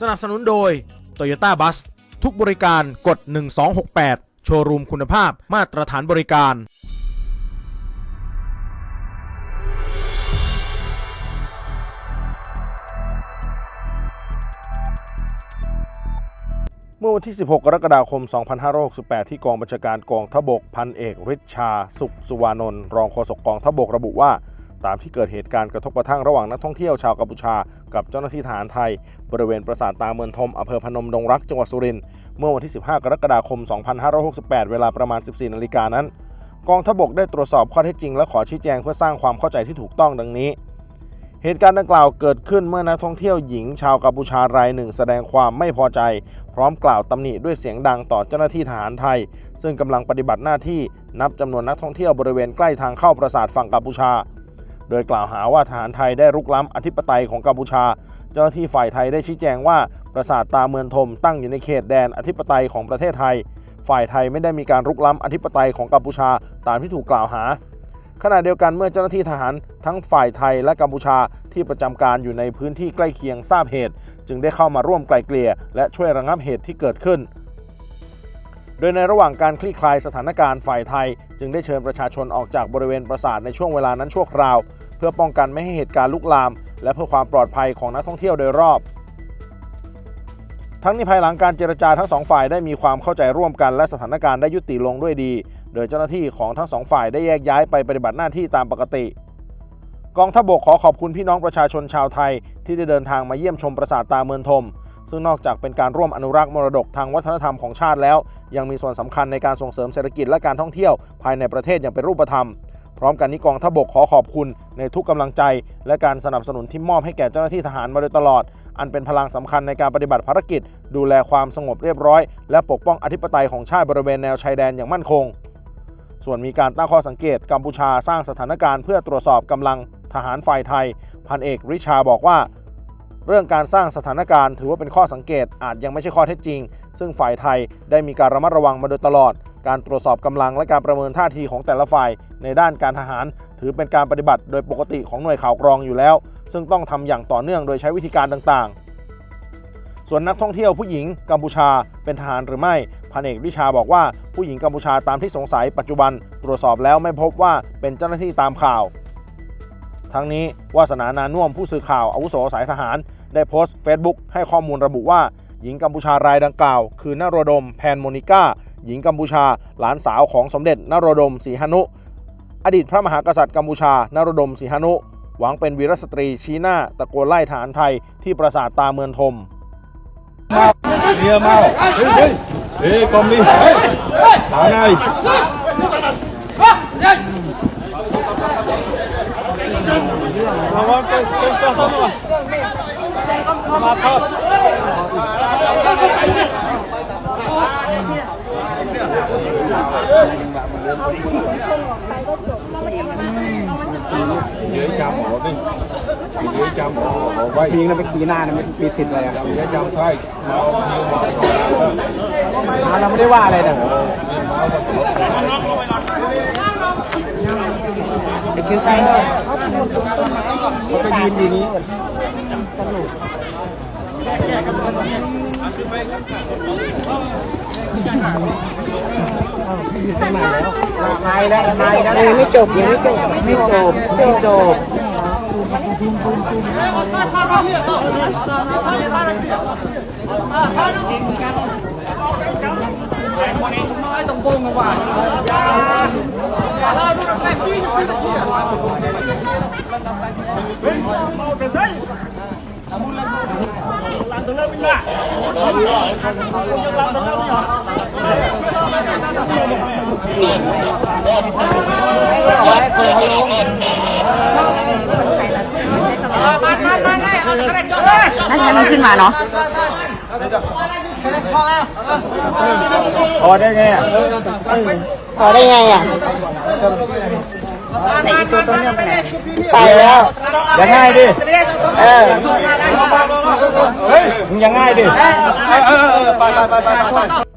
สนับสนุนโดย Toyota Bus ทุกบริการกด 1268 โชว์รูมคุณภาพมาตรฐานบริการ เมื่อวันที่ 16 กรกฎาคม 2568 ที่กองบัญชาการกองทบกพันเอกฤทธชา สุขสุวานนท์รองโฆษกกองทบกระบุว่า ตามที่เกิดเหตุการณ์กระทบกระทั่งระหว่างนักท่องเที่ยวชาวกัมพูชา กับเจ้าหน้าที่ทหารไทย บริเวณปราสาทตาเมืองทมอำเภอพนมดงรักจังหวัดสุรินทร์เมื่อวันที่ 15 กรกฎาคม 2568 เวลาประมาณ 14 นาฬิกานั้น กองทพบกได้ตรวจสอบข้อเท็จจริง และขอชี้แจงเพื่อสร้างความเข้าใจที่ถูกต้องดังนี้ เหตุการณ์ดังกล่าวเกิดขึ้นเมื่อนักท่องเที่ยวหญิงชาวกัมพูชารายหนึ่ง แสดงความไม่พอใจ พร้อมกล่าวตำหนิด้วยเสียงดังต่อเจ้าหน้าที่ทหารไทย ซึ่งกำลังปฏิบัติหน้าที่นับจำนวนนักท่องเที่ยวบริเวณใกล้ทางเข้าปราสาทฝั่งกัมพูชา โดยกล่าวหาว่าทหารไทยได้รุกล้ำอธิปไตยของกัมพูชา เจ้าหน้าที่ฝ่ายไทยได้ชี้แจงว่าปราสาทตาเมืองทมตั้งอยู่ในเขตแดนอธิปไตยของประเทศไทย ฝ่ายไทยไม่ได้มีการรุกล้ำอธิปไตยของกัมพูชาตามที่ถูกกล่าวหา ขณะเดียวกันเมื่อเจ้าหน้าที่ทหารทั้งฝ่ายไทยและกัมพูชาที่ประจำการอยู่ในพื้นที่ใกล้เคียงทราบเหตุ จึงได้เข้ามาร่วมไกล่เกลี่ยและช่วยระงับเหตุที่เกิดขึ้นโดยในระหว่างการคลี่คลายสถานการณ์ฝ่ายไทย จึงได้เชิญประชาชนออกจากบริเวณปราสาทในช่วงเวลานั้นชั่วคราว เพื่อป้องกันไม่ให้เหตุการณ์ลุกลาม และเพื่อความปลอดภัยของนักท่องเที่ยวโดยรอบ ทั้งนี้ภายหลังการเจรจาทั้งสองฝ่ายได้มีความเข้าใจร่วมกันและสถานการณ์ได้ยุติลงด้วยดี โดยเจ้าหน้าที่ของทั้งสองฝ่ายได้แยกย้ายไปปฏิบัติหน้าที่ตามปกติ กองทัพบกขอขอบคุณพี่น้องประชาชนชาวไทย ที่ได้เดินทางมาเยี่ยมชมปราสาทตาเมืองทมซึ่งนอกจากเป็นการร่วมอนุรักษ์มรดกทางวัฒนธรรมของชาติแล้ว ยังมีส่วนสำคัญในการส่งเสริมเศรษฐกิจและการท่องเที่ยวภายในประเทศอย่างเป็นรูปธรรม พร้อมกันนี้กองทัพบกขอขอบคุณในทุกกำลังใจ และการสนับสนุนที่มอบให้แก่เจ้าหน้าที่ทหารมาโดยตลอด อันเป็นพลังสำคัญในการปฏิบัติภารกิจ ดูแลความสงบเรียบร้อย และปกป้องอธิปไตยของชาติบริเวณแนวชายแดนอย่างมั่นคง ส่วนมีการตั้งข้อสังเกตกัมพูชาสร้างสถานการณ์เพื่อตรวจสอบกำลังทหารฝ่ายไทย พันเอกริชาบอกว่า เรื่องการสร้างสถานการณ์ถือว่าเป็นข้อสังเกตอาจยังไม่ใช่ข้อเท็จจริง ซึ่งฝ่ายไทยได้มีการระมัดระวังมาโดยตลอด การตรวจสอบกำลังและการประเมินท่าทีของแต่ละฝ่ายในด้านการทหาร ถือเป็นการปฏิบัติโดยปกติของหน่วยข่าวกรองอยู่แล้ว ซึ่งต้องทำอย่างต่อเนื่องโดยใช้วิธีการต่างๆ ส่วนนักท่องเที่ยวผู้หญิงกัมพูชาเป็นทหารหรือไม่พันเอกวิชาบอกว่าผู้หญิงกัมพูชาตามที่สงสัยปัจจุบัน ตรวจสอบแล้วไม่พบว่าเป็นเจ้าหน้าที่ตามข่าว ทั้งนี้วาสนานานุ่วมผู้สื่อข่าวอาวุโสสายทหาร ได้โพสต์ Facebook ให้ข้อมูลระบุว่าหญิงกัมพูชารายดังกล่าว คือนโรดม แพนโมนิก้า หญิงกัมพูชา หลานสาวของสมเด็จนโรดมศรีหนุ อดีตพระมหากษัตริย์กัมพูชานโรดมศรีหนุ หวังเป็นวีรสตรีชี้หน้าตะโกนไล่ทหารไทยที่ปราสาทตาเมืองทม เยอะจำหมอนี่เยอะจำหมอไว้าปีนั้นเป็นปีหน้านะไม่ปีสิทธิ์อะไรครัเยอะจำใช่มาเราไม่ได้ว่าอะไรนะเอ็กซ์ไซส์เขาไปยืนดีนางนี้ตลกายแล้วนายแล้วยังไม่จบยังไม่จบไม่จบไม่จบ นั่นไงมันขึ้นมาเนาะพอได้ไงอะพอได้ไงอะไปแล้วยังง่ายดิ เออ เฮ้ยมึงยังง่ายดิไปไปไปไปไป